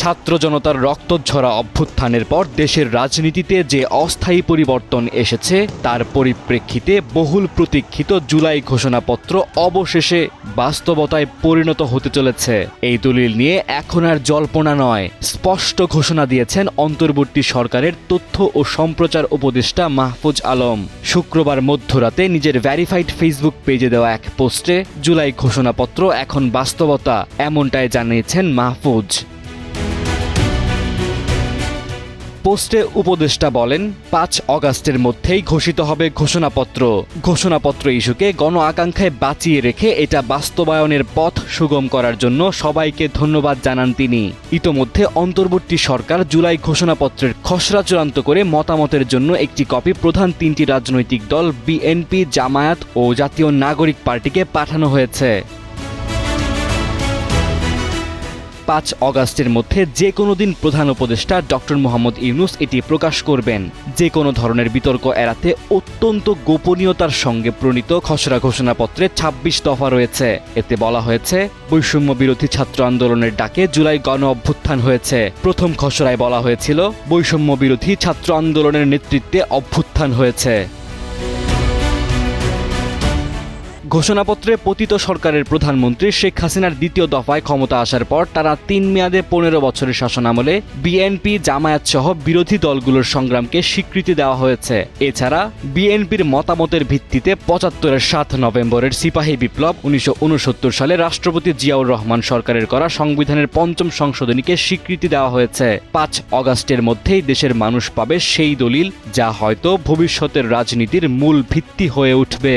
ছাত্র জনতার রক্তঝরা অভ্যুত্থানের পর দেশের রাজনীতিতে যে অস্থায়ী পরিবর্তন এসেছে, তার পরিপ্রেক্ষিতে বহুল প্রতীক্ষিত জুলাই ঘোষণাপত্র অবশেষে বাস্তবতায় পরিণত হতে চলেছে। এই দলিল নিয়ে এখন আর জল্পনা নয়। স্পষ্ট ঘোষণা দিয়েছেন অন্তর্বর্তী সরকারের তথ্য ও সম্প্রচার উপদেষ্টা মাহফুজ আলম। শুক্রবার মধ্যরাতে নিজের ভ্যারিফাইড ফেসবুক পেজে দেওয়া এক পোস্টে জুলাই ঘোষণাপত্র এখন বাস্তবতা, এমনটাই জানিয়েছেন মাহফুজ। পোস্টে উপদেষ্টা বলেন, পাঁচ অগাস্টের মধ্যেই ঘোষিত হবে ঘোষণাপত্র। ঘোষণাপত্র ইস্যুকে গণ আকাঙ্ক্ষায় বাঁচিয়ে রেখে এটা বাস্তবায়নের পথ সুগম করার জন্য সবাইকে ধন্যবাদ জানান তিনি। ইতোমধ্যে অন্তর্বর্তী সরকার জুলাই ঘোষণাপত্রের খসড়া চূড়ান্ত করে মতামতের জন্য একটি কপি প্রধান তিনটি রাজনৈতিক দল, বিএনপি, জামায়াত ও জাতীয় নাগরিক পার্টিকে পাঠানো হয়েছে। পাঁচ অগাস্টের মধ্যে যে কোনো দিন প্রধান উপদেষ্টা ডক্টর মোহাম্মদ ইউনুস এটি প্রকাশ করবেন। যে কোনো ধরনের বিতর্ক এড়াতে অত্যন্ত গোপনীয়তার সঙ্গে প্রণীত খসড়া ঘোষণাপত্রে ২৬ দফা রয়েছে। এতে বলা হয়েছে, বৈষম্য বিরোধী ছাত্র আন্দোলনের ডাকে জুলাই গণ অভ্যুত্থান হয়েছে। প্রথম খসড়ায় বলা হয়েছিল, বৈষম্য বিরোধী ছাত্র আন্দোলনের নেতৃত্বে অভ্যুত্থান হয়েছে। ঘোষণাপত্রে পতিত সরকারের প্রধানমন্ত্রী শেখ হাসিনার দ্বিতীয় দফায় ক্ষমতা আসার পর তারা তিন মেয়াদে পনেরো বছরের শাসনামলে বিএনপি জামায়াত সহ বিরোধী দলগুলোর সংগ্রামকে স্বীকৃতি দেওয়া হয়েছে। এছাড়া বিএনপির মতামতের ভিত্তিতে পঁচাত্তরের সাত নভেম্বরের সিপাহী বিপ্লব উনিশশো উনসত্তর সালে রাষ্ট্রপতি জিয়াউর রহমান সরকারের করা সংবিধানের পঞ্চম সংশোধনীকে স্বীকৃতি দেওয়া হয়েছে। পাঁচ অগাস্টের মধ্যেই দেশের মানুষ পাবে সেই দলিল যা হয়তো ভবিষ্যতের রাজনীতির মূল ভিত্তি হয়ে উঠবে।